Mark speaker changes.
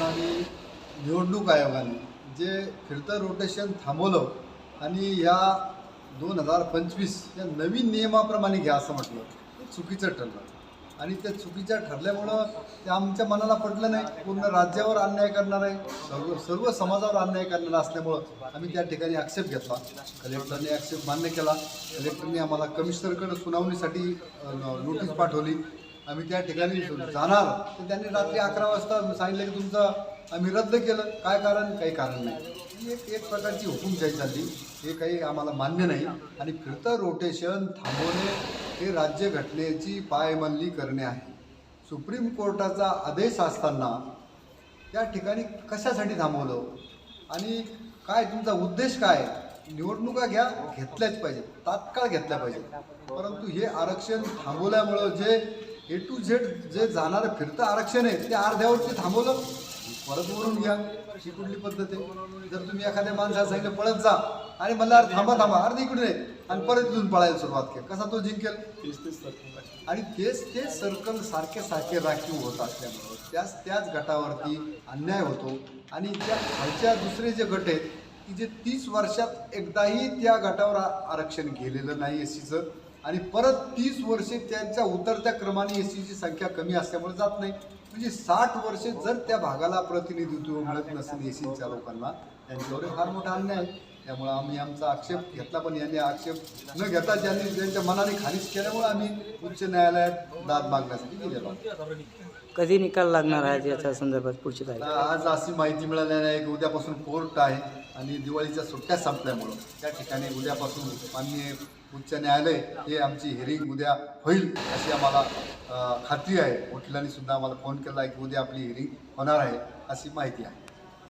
Speaker 1: आणि निवडणूक आयोगाने जे फिरतं रोटेशन थांबवलं आणि ह्या दोन हजार पंचवीस या नवीन नियमाप्रमाणे घ्या असं म्हटलं. ते चुकीचं ठरलं. आणि ते चुकीचं ठरल्यामुळं ते आमच्या मनाला पडलं नाही. पूर्ण राज्यावर अन्याय करणार आहे. सर्व सर्व समाजावर अन्याय करणार असल्यामुळं आम्ही त्या ठिकाणी आक्षेप घेतला. कलेक्टरने आक्षेप मान्य केला. कलेक्टरने आम्हाला कमिशनरकडे सुनावणीसाठी नोटीस पाठवली. आम्ही त्या ठिकाणी जाणार. तर त्यांनी रात्री अकरा वाजता सांगितलं की तुमचं आम्ही रद्द केलं. काय कारण? काही कारण नाही. ही एक एक प्रकारची हुकुमशाही चालली. हे काही आम्हाला मान्य नाही. आणि फिरतं रोटेशन थांबवणे हे राज्य घटनेची पायमल्ली करणे आहे. सुप्रीम कोर्टाचा आदेश असताना त्या ठिकाणी कशासाठी थांबवलं? आणि काय तुमचा उद्देश काय? निवडणुका घ्या घेतल्याच पाहिजे तात्काळ घेतल्या पाहिजे परंतु हे आरक्षण थांबवल्यामुळं जे ए टू झेड जे जाणारं फिरतं आरक्षण आहे ते अर्ध्यावरती थांबवलं. परत वरून घ्या ही कुठली पद्धत आहे? जर तुम्ही एखाद्या माणसाला सांगितलं पळत जा. आणि म्हणलं अरे थांबा थांबा अर्धी इकडे आहे. आणि परत इथून पळायला सुरुवात केली. कसा तो जिंकेल? आणि तेच तेच सर्कल सारखे सारखे राखीव होत असल्यामुळं त्याच त्याच गटावरती अन्याय होतो. आणि त्या खालच्या दुसरे जे गट आहेत की जे तीस वर्षात एकदाही त्या गटावर आरक्षण गेलेलं नाही एस सीचं आणि परत तीस वर्षे त्यांच्या उतरत्या क्रमाने एस सीची संख्या कमी असल्यामुळे जात नाही. म्हणजे साठ वर्षे जर त्या भागाला प्रतिनिधित्व मिळत नसेल एस सीच्या लोकांना त्यांच्यावर फार मोठा अन्याय आहे. त्यामुळे आम्ही आमचा आक्षेप घेतला पण यांनी आक्षेप न घेता ज्यांनी त्यांच्या मनाने खारिज केल्यामुळे आम्ही उच्च न्यायालयात दाद मागण्यासाठी गेलेलो.
Speaker 2: कधी निकाल लागणार आहे याच्या संदर्भात पुढची तारीख?
Speaker 1: आज अशी माहिती मिळालेली आहे की उद्यापासून कोर्ट आहे आणि दिवाळीच्या सुट्ट्या संपल्यामुळं. त्या ठिकाणी उद्यापासून माननीय उच्च न्यायालय हे आमची हिअरिंग उद्या होईल अशी आम्हाला खात्री आहे. वकिलांनी सुद्धा आम्हाला फोन केला आहे की उद्या आपली हिअरिंग होणार आहे अशी माहिती आहे.